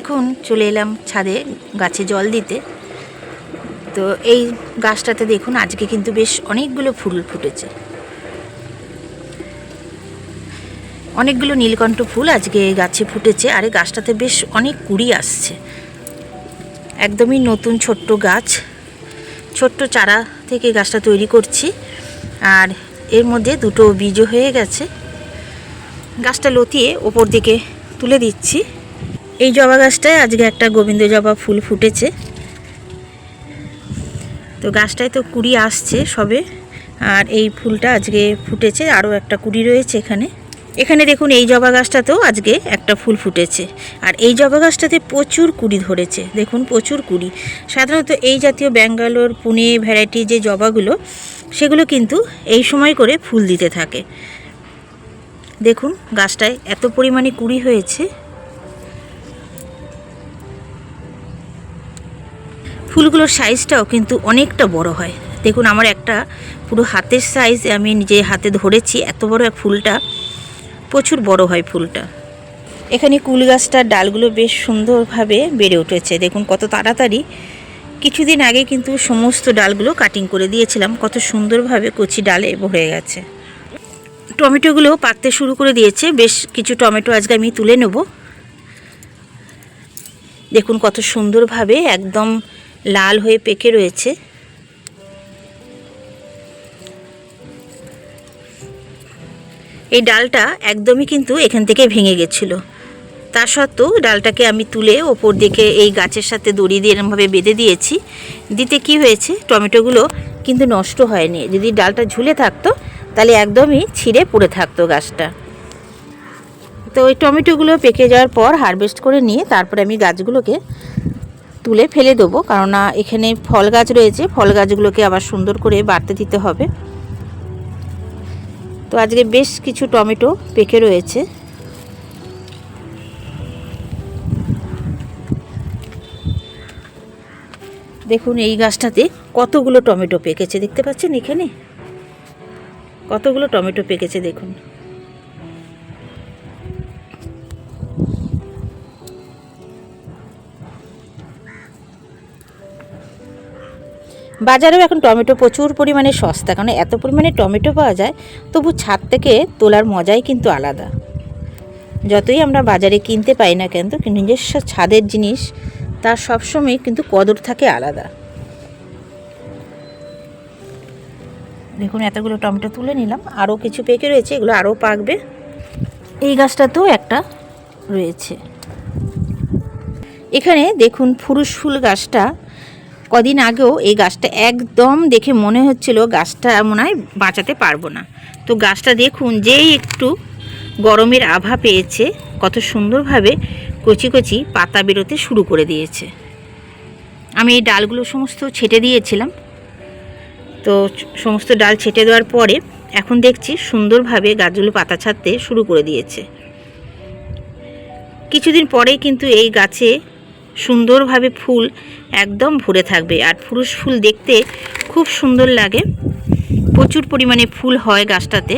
এখন চলে এলাম ছাদে গাছে জল দিতে। তো এই গাছটাতে দেখুন, আজকে কিন্তু বেশ অনেকগুলো ফুল ফুটেছে। অনেকগুলো নীলকণ্ঠ ফুল আজকে এই গাছে ফুটেছে, আর এই গাছটাতে বেশ অনেক কুড়ি আসছে। একদমই নতুন ছোট্ট গাছ, ছোট্ট চারা থেকে গাছটা তৈরি করছি, আর এর মধ্যে দুটো বীজও হয়ে গেছে। গাছটা লতিয়ে ওপর দিকে তুলে দিচ্ছি। এই জবা গাছটায় আজকে একটা গোবিন্দ জবা ফুল ফুটেছে। তো গাছটায় তো কুড়ি আসছে সবে, আর এই ফুলটা আজকে ফুটেছে, আরও একটা কুড়ি রয়েছে এখানে। এখানে দেখুন এই জবা গাছটাতেও আজকে একটা ফুল ফুটেছে, আর এই জবা গাছটাতে প্রচুর কুড়ি ধরেছে, দেখুন প্রচুর কুড়ি। সাধারণত এই জাতীয় ব্যাঙ্গালোর, পুনে, ভ্যারাইটি যে জবাগুলো, সেগুলো কিন্তু এই সময় করে ফুল দিতে থাকে। দেখুন গাছটায় এত পরিমাণে কুড়ি হয়েছে। ফুলগুলোর সাইজটাও কিন্তু অনেকটা বড় হয়। দেখুন, আমার একটা পুরো হাতের সাইজ আমি নিজে হাতে ধরেছি, এত বড় এক ফুলটা, প্রচুর বড় হয় ফুলটা। এখানে কুল গাছটার ডালগুলো বেশ সুন্দরভাবে বেড়ে উঠেছে। দেখুন, কত তাড়াতাড়ি কিছুদিন আগে কিন্তু সমস্ত ডালগুলো কাটিং করে দিয়েছিলাম, কত সুন্দরভাবে কচি ডালে ভরে গেছে। টমেটোগুলো পাকতে শুরু করে দিয়েছে, বেশ কিছু টমেটো আজকে আমি তুলে নেব। দেখুন, কত সুন্দরভাবে একদম লাল হয়ে পেকে রয়েছে। এই ডালটা একদমই কিন্তু এখান থেকে ভেঙে গেছিল। তা সত্ত্বেও ডালটাকে আমি তুলে ওপর দিকে এই গাছের সাথে দড়ি দিয়ে এরমভাবে বেঁধে দিয়েছি। দিতে কি হয়েছে? টমেটোগুলো কিন্তু নষ্ট হয়নি। যদি ডালটা ঝুলে থাকতো, তাহলে একদমই ছিঁড়ে পড়ে থাকতো গাছটা। তো ওই টমেটোগুলো পেকে যাওয়ার পর হারভেস্ট করে নিয়ে তারপরে আমি গাছগুলোকে তুলে ফেলে দেবো। কেননা এখানে ফল গাছ রয়েছে, ফল গাছগুলোকে আবার সুন্দর করে বাড়তে দিতে হবে। তো আজকে বেশ কিছু টমেটো পেকে রয়েছে। দেখুন, এই গাছটাতে কতগুলো টমেটো পেকেছে, দেখতে পাচ্ছেন এখানে? কতগুলো টমেটো পেকেছে, দেখুন। বাজারেও এখন টমেটো প্রচুর পরিমাণে সস্তা, কারণ এত পরিমাণে টমেটো পাওয়া যায়, তবু ছাদ থেকে তোলার মজাই কিন্তু আলাদা। যতই আমরা বাজারে কিনতে পাই না কেন তো নিজস্ব ছাদের জিনিস তার সবসময় কিন্তু কদর থাকে আলাদা। দেখুন, এতগুলো টমেটো তুলে নিলাম। আরও কিছু পেকে রয়েছে, এগুলো আরও পাকবে। এই গাছটাতেও একটা রয়েছে। এখানে দেখুন, ফুরুষ ফুল গাছটা কদিন আগেও এই গাছটা একদম দেখে মনে হচ্ছিল গাছটা মনে হয় বাঁচাতে পারব না। তো গাছটা দেখুন, যেই একটু গরমের আভা পেয়েছে, কত সুন্দরভাবে কচি কচি পাতা বেরোতে শুরু করে দিয়েছে। আমি এই ডালগুলো সমস্ত ছেটে দিয়েছিলাম। তো সমস্ত ডাল ছেটে দেওয়ার পরে এখন দেখছি সুন্দরভাবে গাছগুলো পাতা ছাড়তে শুরু করে দিয়েছে। কিছুদিন পরেই কিন্তু এই গাছে সুন্দরভাবে ফুল একদম ভরে থাকবে। আর পুরুষ ফুল দেখতে খুব সুন্দর লাগে। প্রচুর পরিমাণে ফুল হয় গাছটাতে।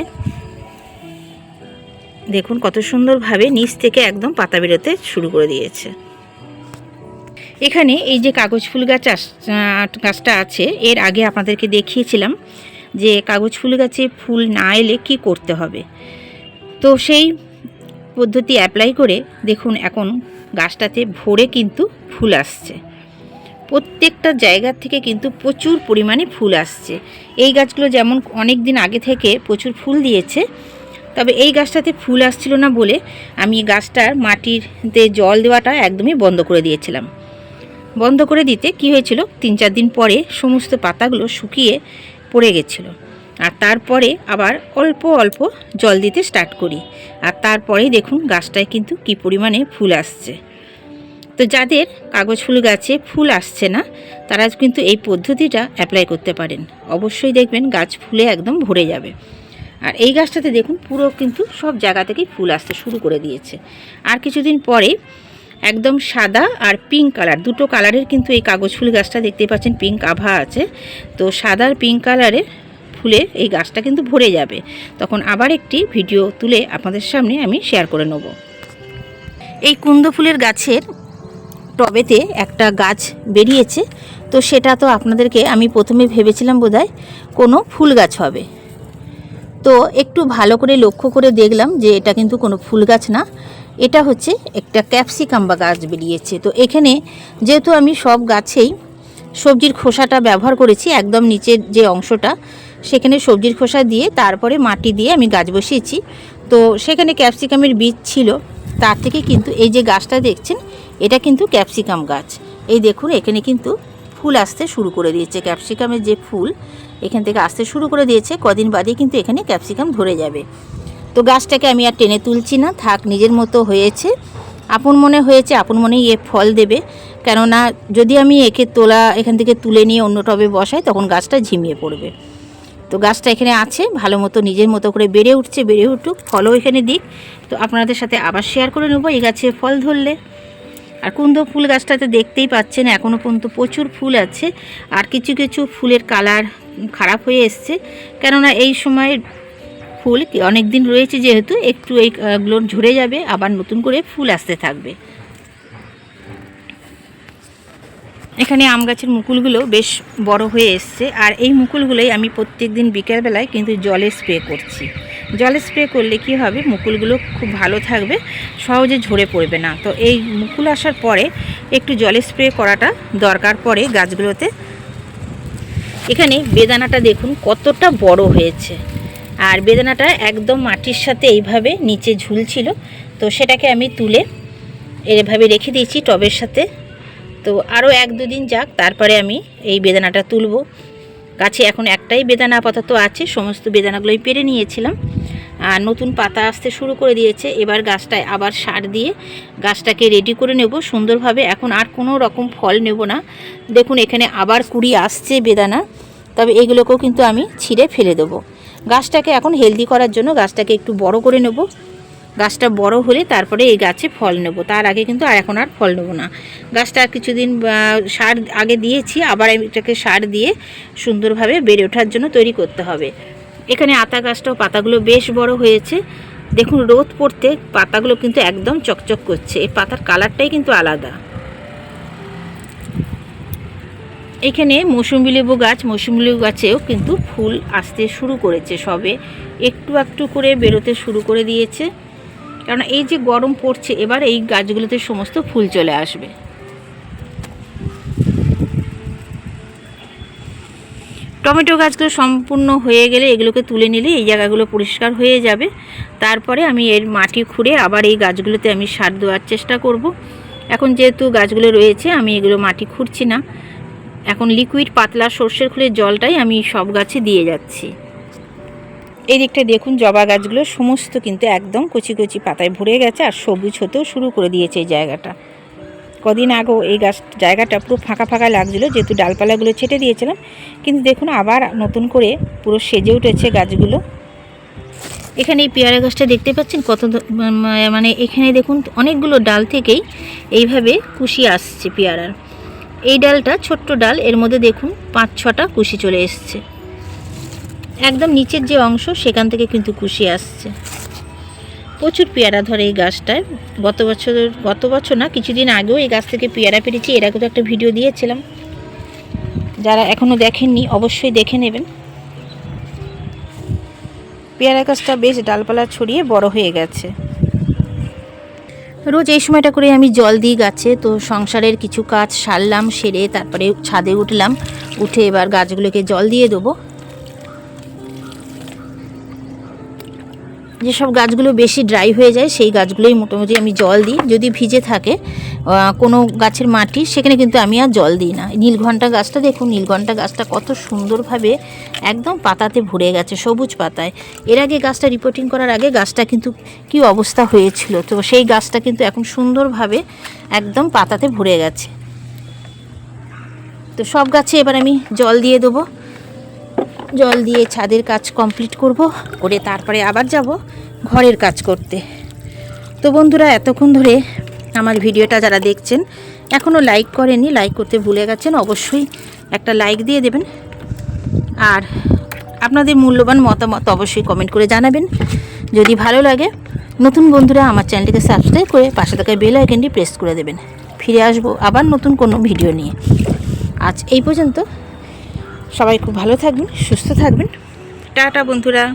দেখুন কত সুন্দরভাবে নিচ থেকে একদম পাতা বেরোতে শুরু করে দিয়েছে। এখানে এই যে কাগজ ফুল গাছ গাছটা আছে, এর আগে আপনাদেরকে দেখিয়েছিলাম যে কাগজ ফুল গাছে ফুল না এলে কি করতে হবে। তো সেই পদ্ধতি অ্যাপ্লাই করে দেখুন এখন গাছটাতে ভরে কিন্তু ফুল আসছে। প্রত্যেকটা জায়গার থেকে কিন্তু প্রচুর পরিমাণে ফুল আসছে। এই গাছগুলো যেমন অনেক দিন আগে থেকে প্রচুর ফুল দিয়েছে, তবে এই গাছটাতে ফুল আসছিল না বলে আমি গাছটার মাটিতে জল দেওয়াটা একদমই বন্ধ করে দিয়েছিলাম। বন্ধ করে দিতে কি হয়েছিল? তিন চার দিন পরে সমস্ত পাতাগুলো শুকিয়ে পড়ে গেছিল। আর তারপরে আবার অল্প অল্প জল দিতে স্টার্ট করি। আর তারপরেই দেখুন গাছটায় কিন্তু কি পরিমাণে ফুল আসছে। তো যাদের কাগজ ফুল গাছে ফুল আসছে না, তারা কিন্তু এই পদ্ধতিটা অ্যাপ্লাই করতে পারেন। অবশ্যই দেখবেন গাছ ফুলে একদম ভরে যাবে। আর এই গাছটাতে দেখুন পুরো কিন্তু সব জায়গা থেকেই ফুল আসতে শুরু করে দিয়েছে। আর কিছুদিন পরে একদম সাদা আর পিঙ্ক কালার দুটো কালারের কিন্তু এই কাগজ ফুল গাছটা দেখতে পাচ্ছেন পিঙ্ক আভা আছে। তো সাদা আর পিঙ্ক কালারের ফুলে এই গাছটা কিন্তু ভরে যাবে। তখন আবার একটি ভিডিও তুলে আপনাদের সামনে আমি শেয়ার করে নেব। এই কুন্দ ফুলের গাছের টবেতে একটা গাছ বেরিয়েছে। তো সেটা তো আপনাদেরকে আমি প্রথমে ভেবেছিলাম বোধহয় কোনো ফুল গাছ হবে। তো একটু ভালো করে লক্ষ্য করে দেখলাম যে এটা কিন্তু কোনো ফুল গাছ না। এটা হচ্ছে একটা ক্যাপসিকাম বা গাছ বেরিয়েছে। তো এখানে যেহেতু আমি সব গাছেই সবজির খোসাটা ব্যবহার করেছি, একদম নিচের যে অংশটা সেখানে সবজির খোসা দিয়ে, তারপরে মাটি দিয়ে আমি গাছ বসিয়েছি। তো সেখানে ক্যাপসিকামের বীজ ছিল। তার থেকে কিন্তু এই যে গাছটা দেখছেন, এটা কিন্তু ক্যাপসিকাম গাছ। এই দেখুন, এখানে কিন্তু ফুল আসতে শুরু করে দিয়েছে। ক্যাপসিকামের যে ফুল, এখান থেকে আসতে শুরু করে দিয়েছে। কদিন বাদে কিন্তু এখানে ক্যাপসিকাম ধরে যাবে। তো গাছটাকে আমি আর টেনে তুলছি না। থাক, নিজের মতো হয়েছে। আপন মনে হয়েছে, আপন মনেই এ ফল দেবে। কেননা, যদি আমি একে তোলা, এখান থেকে তুলে নিয়ে অন্য টবে বসাই, তখন গাছটা ঝিমিয়ে পড়বে। তো গাছটা এখানে আছে, ভালো মতো নিজের মতো করে বেড়ে উঠছে, বেড়ে উঠুক, ফলও এখানে দিক। তো আপনাদের সাথে আবার শেয়ার করে নেব, এই গাছে ফল ধরলে। আর কুন্দ ফুল গাছটাতে দেখতেই পাচ্ছেন এখনও পর্যন্ত প্রচুর ফুল আছে। আর কিছু কিছু ফুলের কালার খারাপ হয়ে এসছে, কেননা এই সময় ফুল অনেক দিন রয়েছে যেহেতু, একটু এইগুলো ঝরে যাবে, আবার নতুন করে ফুল আসতে থাকবে। এখানে আম গাছের মুকুলগুলো বেশ বড় হয়ে এসছে, আর এই মুকুলগুলোই আমি প্রত্যেক দিন বিকেলবেলায় কিন্তু জলে স্প্রে করছি। জলে স্প্রে করলে কি হবে? মুকুলগুলো খুব ভালো থাকবে, সহজে ঝরে পড়বে না। তো এই মুকুল আসার পরে একটু জলে স্প্রে করাটা দরকার পড়ে গাছগুলোতে। এখানে বেদানাটা দেখুন কতটা বড় হয়েছে। আর বেদানাটা একদম মাটির সাথে এইভাবে নিচে ঝুলছিল, তো সেটাকে আমি তুলে এভাবে রেখে দিয়েছি টবের সাথে। তো আরও এক দুদিন যাক, তারপরে আমি এই বেদানাটা তুলব। গাছে এখন একটাই বেদানা আপাতত আছে, সমস্ত বেদানাগুলোই পেরে নিয়েছিলাম। আর নতুন পাতা আসতে শুরু করে দিয়েছে, এবার গাছটায় আবার সার দিয়ে গাছটাকে রেডি করে নেব। সুন্দরভাবে এখন আর কোনো রকম ফল নেব না। দেখুন, এখানে আবার কুড়ি আসছে বেদানা, তবে এগুলোকেও কিন্তু আমি ছিঁড়ে ফেলে দেবো। গাছটাকে এখন হেলদি করার জন্য গাছটাকে একটু বড় করে নেব। গাছটা বড় হলে তারপরে এই গাছে ফল নেব। তার আগে কিন্তু আর এখন আর ফল নেব না। গাছটা কিছুদিন সার আগে দিয়েছি, আবার এটাকে সার দিয়ে সুন্দরভাবে বেড়ে ওঠার জন্য তৈরি করতে হবে। এখানে আতা গাছটাও, পাতাগুলো বেশ বড় হয়েছে। দেখুন, রোদ পড়তে পাতাগুলো কিন্তু একদম চকচক করছে। এই পাতার কালারটাই কিন্তু আলাদা। এখানে মৌসুমি লেবু গাছ, মৌসুমি লেবু গাছেও কিন্তু ফুল আসতে শুরু করেছে সবে। একটু একটু করে বেরোতে শুরু করে দিয়েছে। কারণ এই যে গরম পড়ছে, এবার এই গাছগুলোতে সমস্ত ফুল চলে আসবে। টমেটো গাছগুলো সম্পূর্ণ হয়ে গেলে এগুলোকে তুলে নিলে এই জায়গাগুলো পরিষ্কার হয়ে যাবে। তারপরে আমি এর মাটি খুঁড়ে আবার এই গাছগুলোতে আমি সার দেওয়ার চেষ্টা করব। এখন যেহেতু গাছগুলো রয়েছে, আমি এগুলো মাটি খুঁড়ছি না। এখন লিকুইড পাতলা সর্ষের খুলে জলটাই আমি সব গাছে দিয়ে যাচ্ছি। এই দিকটা দেখুন, জবা গাছগুলো সমস্ত কিন্তু একদম কচি কচি পাতায় ভরে গেছে আর সবুজ হতেও শুরু করে দিয়েছে এই জায়গাটা। কদিন আগেও এই গাছ, জায়গাটা পুরো ফাঁকা ফাঁকা লাগছিল, যেহেতু ডালপালাগুলো ছেটে দিয়েছিলাম। কিন্তু দেখুন, আবার নতুন করে পুরো সেজে উঠেছে গাছগুলো। এখানে এই পেয়ারা গাছটা দেখতে পাচ্ছেন কত মানে এখানে দেখুন, অনেকগুলো ডাল থেকেই এইভাবে কুশি আসছে পেয়ারার। এই ডালটা ছোট্ট ডাল, এর মধ্যে দেখুন, পাঁচ ছটা কুশি চলে এসছে। একদম নিচের যে অংশ, সেখান থেকে কিন্তু কুশি আসছে। প্রচুর পেয়ারা ধরে এই গাছটায়। গত বছর গত বছর না, কিছুদিন আগেও এই গাছ থেকে পেয়ারা পেরেছি। এর তো একটা ভিডিও দিয়েছিলাম। যারা এখনও দেখেননি, অবশ্যই দেখে নেবেন। পেয়ারা গাছটা বেশ ডালপালা ছড়িয়ে বড় হয়ে গেছে। রোজ এই সময়টা করে আমি জল দিই গাছে। তো সংসারের কিছু কাজ সারলাম, সেরে তারপরে ছাদে উঠলাম। উঠে এবার গাছগুলোকে জল দিয়ে দেবো। যেসব গাছগুলো বেশি ড্রাই হয়ে যায়, সেই গাছগুলোই মোটামুটি আমি জল দিই। যদি ভিজে থাকে কোনো গাছের মাটি, সেখানে কিন্তু আমি আর জল দিই না। নীলঘণ্টা গাছটা দেখুন নীলঘণ্টা গাছটা কত সুন্দরভাবে একদম পাতাতে ভরে গেছে, সবুজ পাতায়। এর আগে গাছটা রিপোর্টিং করার আগে গাছটা কিন্তু কি অবস্থা হয়েছিল? তো সেই গাছটা কিন্তু এখন সুন্দরভাবে একদম পাতাতে ভরে গেছে। তো সব গাছে এবার আমি জল দিয়ে দেবো। জল দিয়ে ছাদের কাজ কমপ্লিট করব, করে তারপরে আবার যাব ঘরের কাজ করতে। তো বন্ধুরা, এতক্ষণ ধরে আমার ভিডিওটা যারা দেখছেন, এখনও লাইক করেনি লাইক করতে ভুলে গেছেন, অবশ্যই একটা লাইক দিয়ে দেবেন। আর আপনাদের মূল্যবান মতামত অবশ্যই কমেন্ট করে জানাবেন। যদি ভালো লাগে, নতুন বন্ধুরা আমার চ্যানেলটিকে সাবস্ক্রাইব করে পাশে থাকা বেল আইকনটি প্রেস করে দেবেন। ফিরে আসব আবার নতুন কোনো ভিডিও নিয়ে। আজ এই পর্যন্ত। সবাই খুব ভালো থাকবেন সুস্থ থাকবেন। টাটা বন্ধুরা।